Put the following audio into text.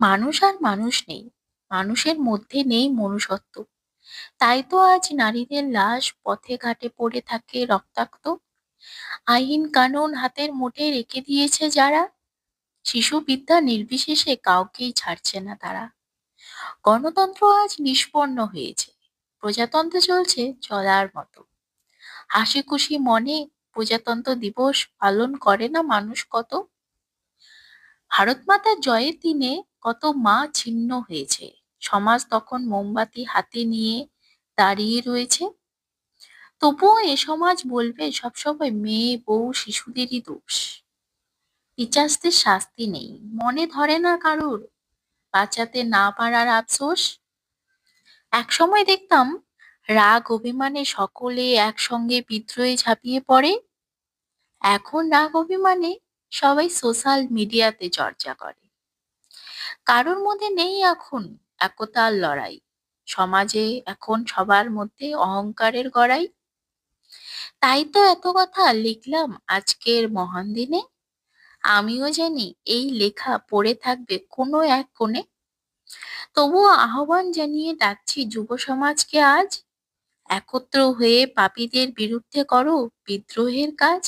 মানুষ আর মানুষ নেই, মানুষের মধ্যে নেই মনুষ্যত্ব। তাই তো আজ নারীদের লাশ পথে ঘাটে পড়ে থাকে রক্তাক্ত। আইন কানুন হাতের মুঠে রেখে দিয়েছে যারা শিশু বিদ্যা নির্বিশেষে কাউকেই ছাড়ছে না তারা। গণতন্ত্র আজ নিষ্পন্ন হয়েছে, প্রজাতন্ত্র চলছে চলার মতো। হাসি খুশি মনে প্রজাতন্ত্র দিবস পালন করে না মানুষ কত? ভারত মাতার জয়ের দিনে কত মা ছিন্ন হয়েছে। সমাজ তখন মোমবাতি হাতে নিয়ে দাঁড়িয়ে রয়েছে। তবুও এ সমাজ বলবে, সবসময় মেয়ে, বউ, শিশুদেরই দোষ। টিচার্সদের শাস্তি নেই। মনে ধরে না কারুর? বাঁচাতে না পারার আফসোস? একসময় দেখতাম রাগ অভিমানে সকলে একসঙ্গে বিদ্রোহে ঝাঁপিয়ে পড়ে। এখন রাগ অভিমানে সবাই সোশ্যাল মিডিয়াতে চর্চা করে। কারোর মধ্যে নেই এখন একতার লড়াই। সমাজে এখন সবার মধ্যে অহংকারের গড়াই। তাই তো এত কথা লিখলাম আজকের মহান দিনে। আমিও জানি এই লেখা পড়ে থাকবে কোনো এক কোণে। তবুও আহ্বান জানিয়ে ডাকছি যুব সমাজকে আজ। একত্র হয়ে পাপীদের বিরুদ্ধে করো বিদ্রোহের কাজ।